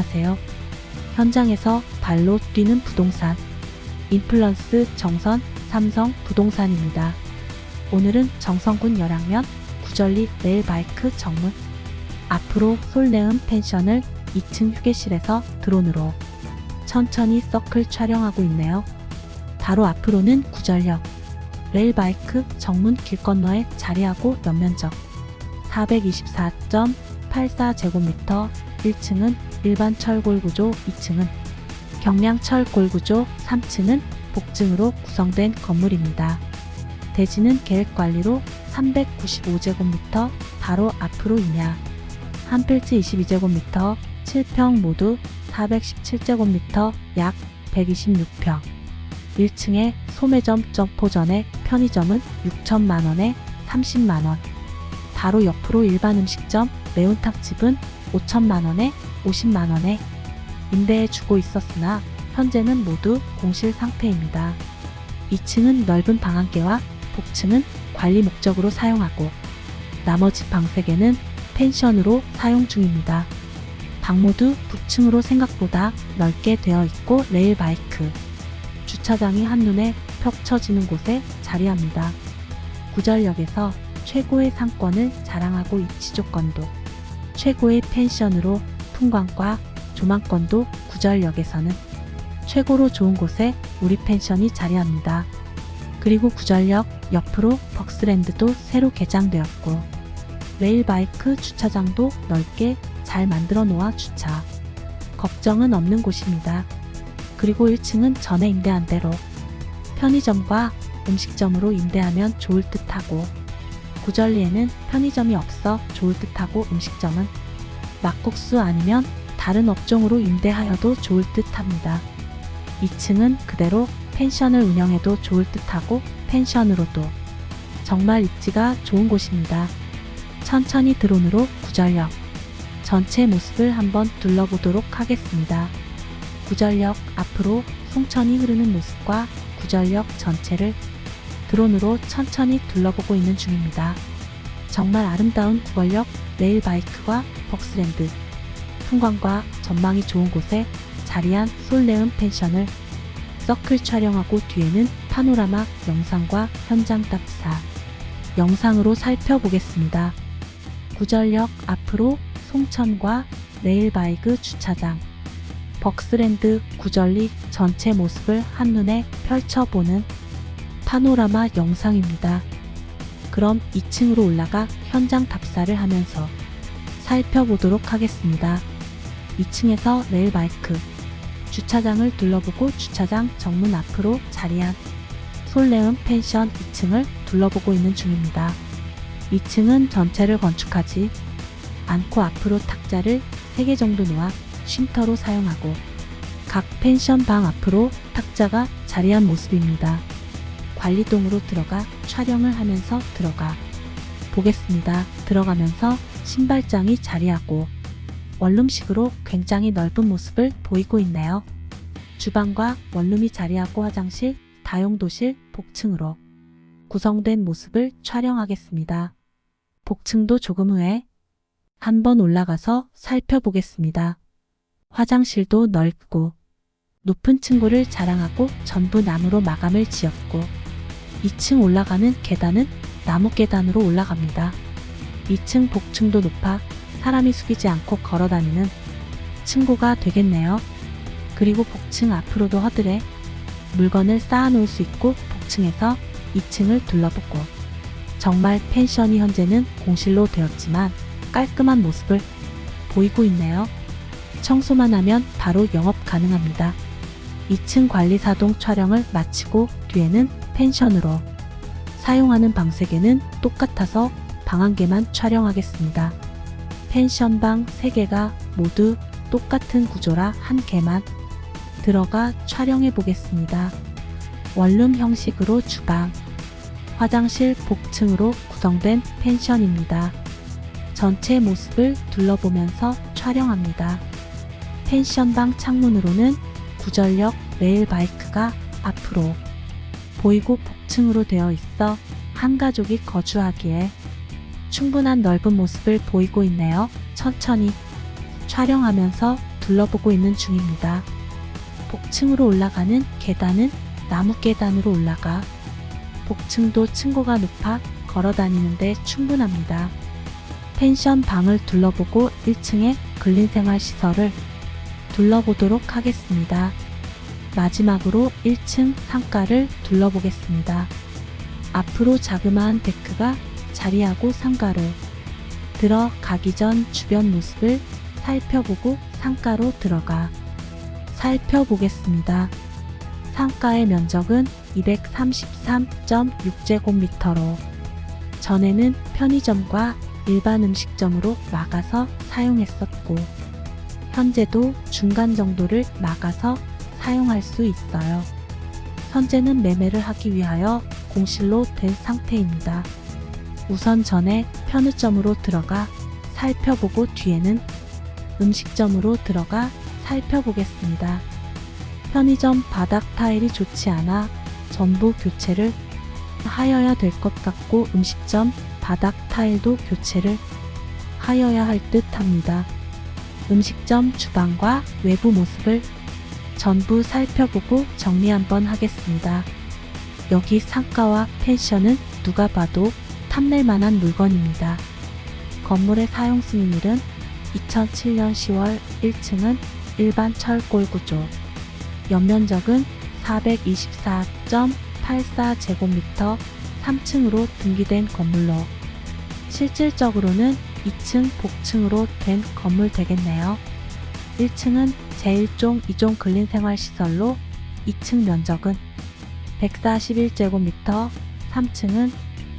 안녕하세요. 현장에서 발로 뛰는 부동산. 인플런스 정선 삼성 부동산입니다. 오늘은 정선군 열악면 구절리 레일바이크 정문. 앞으로 솔네음 펜션을 2층 휴게실에서 드론으로 천천히 서클 촬영하고 있네요. 바로 앞으로는 구절역 레일바이크 정문 길 건너에 자리하고 연면적 424.84제곱미터 1층은 일반 철골 구조 2층은 경량철 골구조 3층은 복층으로 구성된 건물입니다. 대지는 계획 관리로 395제곱미터 바로 앞으로 이냐 한 필지 22제곱미터 7평 모두 417제곱미터 약 126평. 1층에 소매점 점포전에 편의점은 6천만원에 30만원. 바로 옆으로 일반 음식점 매운탕집은 5천만 원에 50만 원에 임대해 주고 있었으나 현재는 모두 공실 상태입니다. 2층은 넓은 방 한 개와 복층은 관리 목적으로 사용하고 나머지 방 3개는 펜션으로 사용 중입니다. 방 모두 북층으로 생각보다 넓게 되어 있고 레일 바이크, 주차장이 한눈에 펼쳐지는 곳에 자리합니다. 구절역에서 최고의 상권을 자랑하고 입지 조건도 최고의 펜션으로 풍광과 조망권도 구절역에서는 최고로 좋은 곳에 우리 펜션이 자리합니다. 그리고 구절역 옆으로 벅스랜드도 새로 개장되었고 레일바이크 주차장도 넓게 잘 만들어 놓아 주차. 걱정은 없는 곳입니다. 그리고 1층은 전에 임대한 대로 편의점과 음식점으로 임대하면 좋을 듯 하고 구절리에는 편의점이 없어 좋을 듯하고 음식점은 막국수 아니면 다른 업종으로 임대하여도 좋을 듯합니다. 2층은 그대로 펜션을 운영해도 좋을 듯하고 펜션으로도 정말 입지가 좋은 곳입니다. 천천히 드론으로 구절역 전체 모습을 한번 둘러보도록 하겠습니다. 구절역 앞으로 송천이 흐르는 모습과 구절역 전체를 드론으로 천천히 둘러보고 있는 중입니다. 정말 아름다운 구월역 레일바이크와 벅스랜드 풍광과 전망이 좋은 곳에 자리한 솔레움 펜션을 서클 촬영하고 뒤에는 파노라마 영상과 현장 답사 영상으로 살펴보겠습니다. 구절역 앞으로 송천과 레일바이크 주차장 벅스랜드 구절리 전체 모습을 한눈에 펼쳐보는 파노라마 영상입니다. 그럼 2층으로 올라가 현장 답사를 하면서 살펴보도록 하겠습니다. 2층에서 레일바이크 주차장을 둘러보고 주차장 정문 앞으로 자리한 솔레움 펜션 2층을 둘러보고 있는 중입니다. 2층은 전체를 건축하지 않고 앞으로 탁자를 3개 정도 놓아 쉼터로 사용하고 각 펜션 방 앞으로 탁자가 자리한 모습입니다. 관리동으로 들어가 촬영을 하면서 들어가 보겠습니다. 들어가면서 신발장이 자리하고 원룸식으로 굉장히 넓은 모습을 보이고 있네요. 주방과 원룸이 자리하고 화장실, 다용도실, 복층으로 구성된 모습을 촬영하겠습니다. 복층도 조금 후에 한번 올라가서 살펴보겠습니다. 화장실도 넓고 높은 층고를 자랑하고 전부 나무로 마감을 지었고 2층 올라가는 계단은 나무 계단으로 올라갑니다. 2층 복층도 높아 사람이 숙이지 않고 걸어 다니는 층고가 되겠네요. 그리고 복층 앞으로도 허들에 물건을 쌓아 놓을 수 있고 복층에서 2층을 둘러보고 정말 펜션이 현재는 공실로 되었지만 깔끔한 모습을 보이고 있네요. 청소만 하면 바로 영업 가능합니다. 2층 관리사동 촬영을 마치고 뒤에는 펜션으로 사용하는 방 3개는 똑같아서 방한 개만 촬영하겠습니다. 펜션 방 3개가 모두 똑같은 구조라 한 개만 들어가 촬영해 보겠습니다. 원룸 형식으로 주방, 화장실 복층으로 구성된 펜션입니다. 전체 모습을 둘러보면서 촬영합니다. 펜션방 창문으로는 구절역 레일바이크가 앞으로 보이고 복층으로 되어 있어 한 가족이 거주하기에 충분한 넓은 모습을 보이고 있네요. 천천히 촬영하면서 둘러보고 있는 중입니다. 복층으로 올라가는 계단은 나무 계단으로 올라가 복층도 층고가 높아 걸어 다니는데 충분합니다. 펜션 방을 둘러보고 1층의 근린생활 시설을 둘러보도록 하겠습니다. 마지막으로 1층 상가를 둘러보겠습니다. 앞으로 자그마한 데크가 자리하고 상가로 들어가기 전 주변 모습을 살펴보고 상가로 들어가 살펴보겠습니다. 상가의 면적은 233.6제곱미터로 전에는 편의점과 일반 음식점으로 막아서 사용했었고 현재도 중간 정도를 막아서 사용할 수 있어요. 현재는 매매를 하기 위하여 공실로 된 상태입니다. 우선 전에 편의점으로 들어가 살펴보고 뒤에는 음식점으로 들어가 살펴보겠습니다. 편의점 바닥 타일이 좋지 않아 전부 교체를 하여야 될 것 같고 음식점 바닥 타일도 교체를 하여야 할 듯 합니다. 음식점 주방과 외부 모습을 전부 살펴보고 정리 한번 하겠습니다. 여기 상가와 펜션은 누가 봐도 탐낼 만한 물건입니다. 건물의 사용 승인일은 2007년 10월 1층은 일반 철골 구조. 연면적은 424.84제곱미터 3층으로 등기된 건물로 실질적으로는 2층 복층으로 된 건물 되겠네요. 1층은 제1종 2종 근린생활시설로 2층 면적은 141제곱미터, 3층은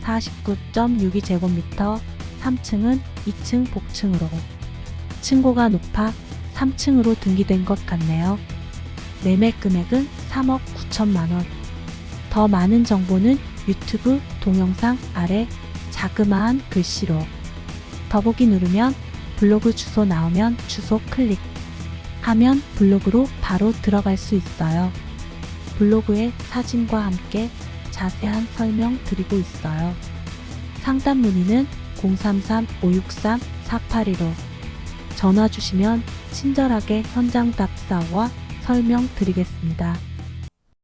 49.62제곱미터, 3층은 2층 복층으로 층고가 높아 3층으로 등기된 것 같네요. 매매 금액은 3억 9천만 원. 더 많은 정보는 유튜브 동영상 아래 자그마한 글씨로 더보기 누르면 블로그 주소 나오면 주소 클릭 하면 블로그로 바로 들어갈 수 있어요. 블로그에 사진과 함께 자세한 설명 드리고 있어요. 상담 문의는 033-563-4815 전화 주시면 친절하게 현장 답사와 설명 드리겠습니다.